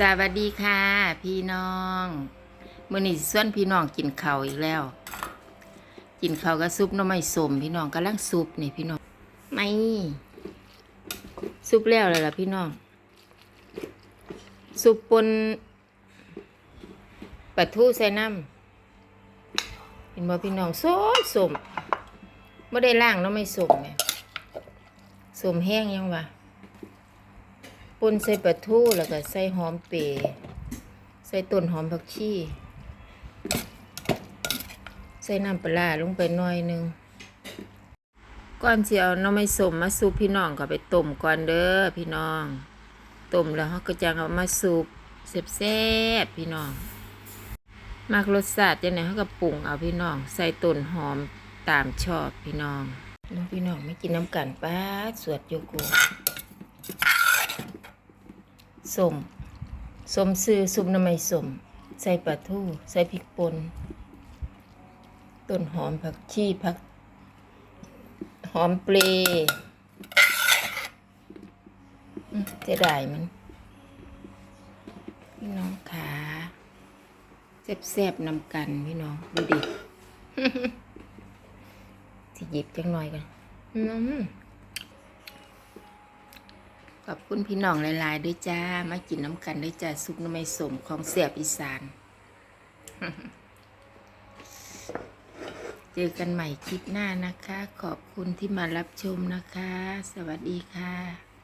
สวัสดีค่ะ พี่น้องมื้อนี้ส่วนพี่น้องกินข้าวอีกแล้ว กินข้าวกับซุปน้ำไม่สมพี่น้องกำลังซุปนี่พี่น้องไม่ซุปแล้วเลยล่ะพี่น้องซุปปนปลาทูใส่น้ำเห็นบ่พี่น้องสมสมไม่ได้ล่างน้ำไม่สมไงสมแห้งยังวะ ปนใส่ปลาทูแล้วก็ใส่หอมเปรย์ใส่ต้นหอมผักชีใส่น้ำปลาลงไปหน่อยหนึงก่อนสิเอาน้ำไม้สมมาซุปพี่น้องก็ไปต้มก่อนเด้อพี่น้องต้มแล้วเขาก็จะเอามาซุปแซ่บพี่น้องมากรสชาติจังไหนเขาก็ปรุงเอาพี่น้อง ใส่ต้นหอมตามชอบพี่น้องน้องพี่น้องไม่กินน้ำกันป้าสวดโยโก สมสมซื้อซุปน้ำไม่สม ใส่ปลาทูใส่พริกป่นต้นหอมผักชีผัก หอมเปรย์จะได้มันพี่น้องขาแซ่บๆนำกันพี่น้อง ดูดิสิหยิบจังหน่อยกันอืม ขอบคุณพี่น้องหลายๆด้วยจ้า มากินน้ำกันด้วยจ้าซุปน้ำไม่สมของเสียบอีสาน เจอกันใหม่คลิปหน้านะคะ ขอบคุณที่มารับชมนะคะ สวัสดีค่ะ